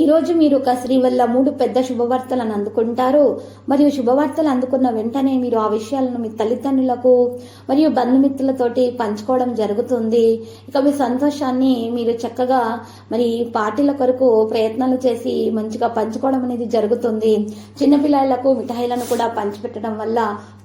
ఈరోజు మీరు ఒక వల్ల మూడు పెద్ద శుభవార్తలను అందుకుంటారు. మరియు శుభవార్తలు అందుకున్న వెంటనే మీరు ఆ విషయాలను మీ తల్లిదండ్రులకు మరియు బంధుమిత్రులతోటి పంచుకోవడం జరుగుతుంది. ఇక మీ సంతోషాన్ని మీరు చక్కగా మరి పార్టీల కొరకు ప్రయత్నాలు చేసి మంచిగా పంచుకోవడం అనేది జరుగుతుంది. చిన్నపిల్లలకు మిఠాయిలను కూడా పంచిపెట్టడం వల్ల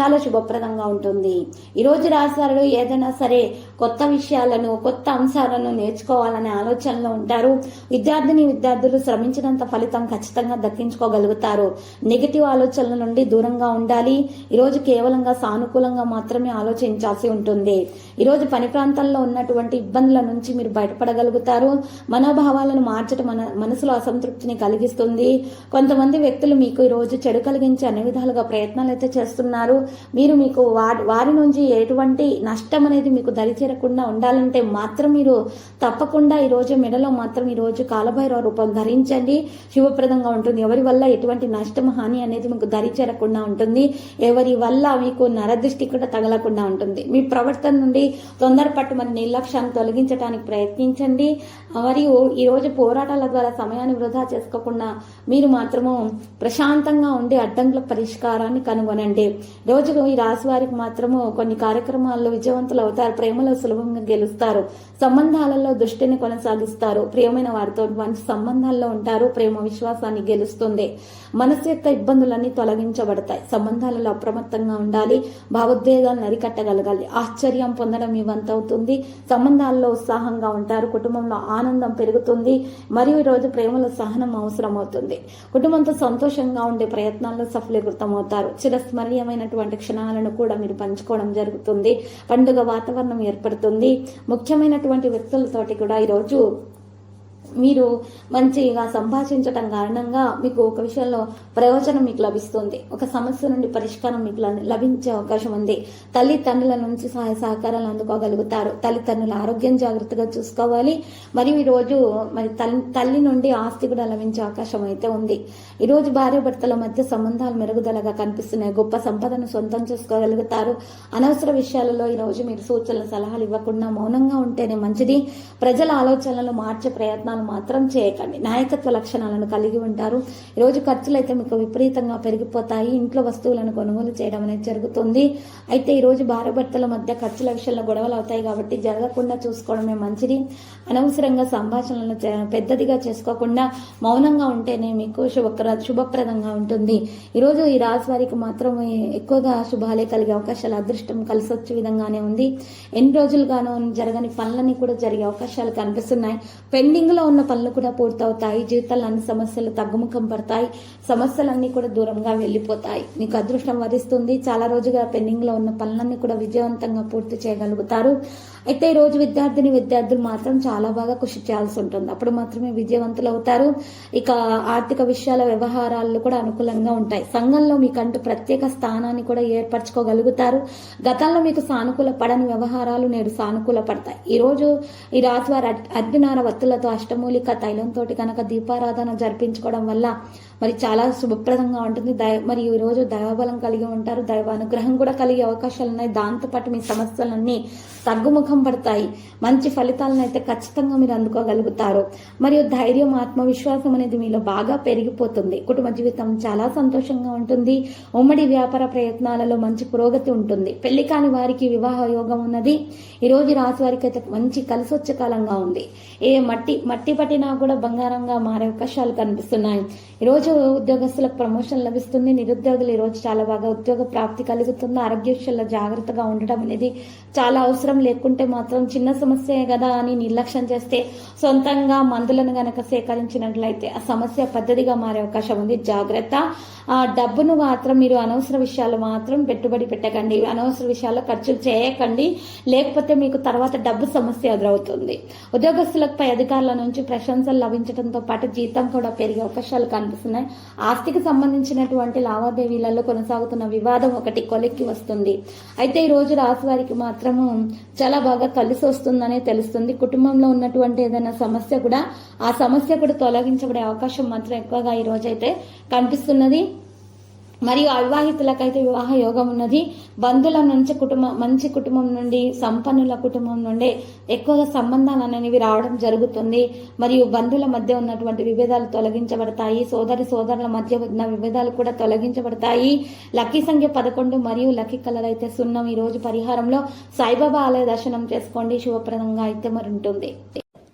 చాలా శుభప్రదంగా ఉంటుంది. ఈరోజు రాశారు ఏదైనా సరే కొత్త విషయాలను కొత్త అంశాలను నేర్చుకోవాలనే ఆలోచనలో ఉంటారు. విద్యార్థిని విద్యార్థులు శ్రమించినంత ఫలితం ఖచ్చితంగా దక్కించుకోగలుగుతారు. నెగిటివ్ ఆలోచనల నుండి దూరంగా ఉండాలి. ఈరోజు కేవలంగా సానుకూలంగా మాత్రమే ఆలోచించాల్సి ఉంటుంది. ఈరోజు పని ప్రాంతాల్లో ఉన్నటువంటి ఇబ్బందుల నుంచి మీరు బయటపడగలుగుతారు. మనోభావాలను మార్చడం మన మనసులో అసంతృప్తిని కలిగిస్తుంది. కొంతమంది వ్యక్తులు మీకు ఈరోజు చెడు కలిగించే అన్ని విధాలుగా ప్రయత్నాలు అయితే చేస్తున్నారు. మీరు మీకు వారి వారి నుంచి ఎటువంటి నష్టం అనేది మీకు దరిచేరకుండా ఉండాలంటే మాత్రం మీరు తప్పకుండా ఈరోజు మెడలో మాత్రం ఈరోజు కాలభైరవ రూపం ధరించి ధరించండి శుభప్రదంగా ఉంటుంది. ఎవరి వల్ల ఎటువంటి నష్టం హాని అనేది మీకు దరిచేరకుండా ఉంటుంది. ఎవరి వల్ల మీకు నరదృష్టి కూడా తగలకుండా ఉంటుంది. మీ ప్రవర్తన నుండి తొందరపట్టు మరి నిర్లక్ష్యాన్ని తొలగించడానికి ప్రయత్నించండి. మరియు ఈరోజు పోరాటాల ద్వారా సమయాన్ని వృధా చేసుకోకుండా మీరు మాత్రము ప్రశాంతంగా ఉండి అడ్డంకుల పరిష్కారాన్ని కనుగొనండి. రోజుకు ఈ రాశి వారికి మాత్రము కొన్ని కార్యక్రమాల్లో విజయవంతులు అవుతారు. ప్రేమలో సులభంగా గెలుస్తారు. సంబంధాలలో దృష్టిని కొనసాగిస్తారు. ప్రియమైన వారితో మంచి సంబంధాల్లో ఉంటారు. ప్రేమ విశ్వాసాన్ని గెలుస్తుంది. మనసు యొక్క ఇబ్బందులన్నీ తొలగించబడతాయి. సంబంధాలలో అప్రమత్తంగా ఉండాలి. భావోద్వేగాలను అరికట్టగలగాలి ఆశ్చర్యం పొందడం ఇవంతవుతుంది. సంబంధాల్లో ఉత్సాహంగా ఉంటారు. కుటుంబంలో ఆనందం పెరుగుతుంది. మరియు ఈరోజు ప్రేమలో సహనం అవసరం అవుతుంది కుటుంబంతో సంతోషంగా ఉండే ప్రయత్నాల్లో సఫలీకృతమవుతారు. చిరస్మరణీయమైనటువంటి క్షణాలను కూడా మీరు పంచుకోవడం జరుగుతుంది. పండుగ వాతావరణం ఏర్పడుతుంది. ముఖ్యమైనటువంటి వ్యక్తులతోటి కూడా ఈరోజు మీరు మంచిగా సంభాషించటం కారణంగా మీకు ఒక విషయంలో ప్రయోజనం మీకు లభిస్తుంది. ఒక సమస్య నుండి పరిష్కారం మీకు లభించే అవకాశం ఉంది. తల్లిదండ్రుల నుంచి సహాయ సహకారాలు అందుకోగలుగుతారు. తల్లిదండ్రుల ఆరోగ్యం జాగ్రత్తగా చూసుకోవాలి. మరియు ఈ రోజు మరి తల్లి తల్లి నుండి ఆస్తి కూడా లభించే అవకాశం అయితే ఉంది. ఈ రోజు భార్య భర్తల మధ్య సంబంధాలు మెరుగుదలగా కనిపిస్తున్నాయి. గొప్ప సంపదను సొంతం చేసుకోగలుగుతారు. అనవసర విషయాలలో ఈరోజు మీరు సూచనలు సలహాలు ఇవ్వకుండా మౌనంగా ఉంటేనే మంచిది. ప్రజల ఆలోచనలు మార్చే ప్రయత్నాలు మాత్రం చేయకండి. నాయకత్వ లక్షణాలను కలిగి ఉంటారు. ఈరోజు ఖర్చులు అయితే మీకు విపరీతంగా పెరిగిపోతాయి. ఇంట్లో వస్తువులను కొనుగోలు చేయడం అనేది జరుగుతుంది. అయితే ఈరోజు భార్యభర్తల మధ్య ఖర్చుల విషయంలో గొడవలు అవుతాయి కాబట్టి జరగకుండా చూసుకోవడమే మంచిది. అనవసరంగా సంభాషణలను పెద్దదిగా చేసుకోకుండా మౌనంగా ఉంటేనే మీకు శుభక్ర శుభప్రదంగా ఉంటుంది. ఈరోజు ఈ రాశి వారికి మాత్రం ఎక్కువగా శుభాలే కలిగే అవకాశాలు అదృష్టం కలిసి వచ్చే విధంగానే ఉంది. ఎన్ని రోజులుగానో జరగని పనులన్నీ కూడా జరిగే అవకాశాలు కనిపిస్తున్నాయి. పెండింగ్లో ఉన్న పనులు కూడా పూర్తవుతాయి. జీవితాలు అన్ని సమస్యలు తగ్గుముఖం పడతాయి. సమస్యలన్నీ కూడా దూరంగా వెళ్ళిపోతాయి. మీకు అదృష్టం వరిస్తుంది. చాలా రోజుగా పెండింగ్లో ఉన్న పనులన్నీ కూడా విజయవంతంగా పూర్తి చేయగలుగుతారు. అయితే ఈ రోజు విద్యార్థిని విద్యార్థులు మాత్రం చాలా బాగా కృషి చేయాల్సి ఉంటుంది. అప్పుడు మాత్రమే విజయవంతులు అవుతారు. ఇక ఆర్థిక విషయాల వ్యవహారాలు కూడా అనుకూలంగా ఉంటాయి. సంఘంలో మీకంటూ ప్రత్యేక స్థానాన్ని కూడా ఏర్పరచుకోగలుగుతారు. గతంలో మీకు సానుకూల పడని వ్యవహారాలు నేడు సానుకూల పడతాయి. ఈ రోజు ఈ రాశి వారు అగ్- అగ్నినార వత్తులతో మూలిక తైలంతో కనుక దీపారాధన జరిపించుకోవడం వల్ల మరి చాలా శుభప్రదంగా ఉంటుంది. దయ మరి ఈ రోజు దైవబలం కలిగి ఉంటారు. దైవ అనుగ్రహం కూడా కలిగే అవకాశాలు ఉన్నాయి. దాంతోపాటు మీ సమస్యలన్నీ తగ్గుముఖం పడతాయి. మంచి ఫలితాలను అయితే ఖచ్చితంగా మీరు అందుకోగలుగుతారు. మరియు ధైర్యం ఆత్మవిశ్వాసం అనేది మీలో బాగా పెరిగిపోతుంది. కుటుంబ జీవితం చాలా సంతోషంగా ఉంటుంది. ఉమ్మడి వ్యాపార ప్రయత్నాలలో మంచి పురోగతి ఉంటుంది. పెళ్ళి కాని వారికి వివాహ యోగం ఉన్నది. ఈ రోజు రాశి వారికి అయితే మంచి కలిసి వచ్చే కాలంగా ఉంది. ఏ మట్టి మట్టి పట్టినా కూడా బంగారంగా మారే అవకాశాలు కనిపిస్తున్నాయి. ఈ రోజు ఉద్యోగస్తులకు ప్రమోషన్ లభిస్తుంది. నిరుద్యోగులు ఈ రోజు చాలా బాగా ఉద్యోగ ప్రాప్తి కలుగుతుంది. ఆరోగ్య విషయంలో జాగ్రత్తగా ఉండడం అనేది చాలా అవసరం లేకుంటే మాత్రం చిన్న సమస్యే కదా అని నిర్లక్ష్యం చేస్తే సొంతంగా మందులను గనక సేకరించినట్లయితే ఆ సమస్య పెద్దదిగా మారే అవకాశం ఉంది. జాగ్రత్త. ఆ డబ్బును మాత్రం మీరు అనవసర విషయాలు మాత్రం పెట్టుబడి పెట్టకండి. అనవసర విషయాల్లో ఖర్చులు చేయకండి. లేకపోతే మీకు తర్వాత డబ్బు సమస్య ఎదురవుతుంది. ఉద్యోగస్తులపై అధికారుల నుంచి ప్రశంసలు లభించడంతో పాటు జీతం కూడా పెరిగే అవకాశాలు కనిపిస్తున్నాయి. ఆస్తికి సంబంధించినటువంటి లావాదేవీలలో కొనసాగుతున్న వివాదం ఒకటి కొలిక్కి వస్తుంది. అయితే ఈ రోజు రాశి వారికి మాత్రం మాత్రము చాలా బాగా కలిసి వస్తుందనే తెలుస్తుంది. కుటుంబంలో ఉన్నటువంటి ఏదైనా సమస్య కూడా ఆ సమస్య కూడా తొలగించబడే అవకాశం మాత్రం ఎక్కువగా ఈ రోజైతే కనిపిస్తున్నది. మరియు అవివాహితులకైతే వివాహ యోగం ఉన్నది. బంధువుల నుంచి కుటుంబం మంచి కుటుంబం నుండి సంపన్నుల కుటుంబం నుండి ఎక్కువగా సంబంధాలు అనేవి రావడం జరుగుతుంది. మరియు బంధువుల మధ్య ఉన్నటువంటి విభేదాలు తొలగించబడతాయి. సోదరి సోదరుల మధ్య ఉన్న విభేదాలు కూడా తొలగించబడతాయి. లక్కీ సంఖ్య పదకొండు మరియు లక్కీ కలర్ అయితే సున్నం. ఈ రోజు పరిహారంలో సాయిబాబా ఆలయ దర్శనం చేసుకోండి. శుభప్రదంగా అయితే మరి ఉంటుంది.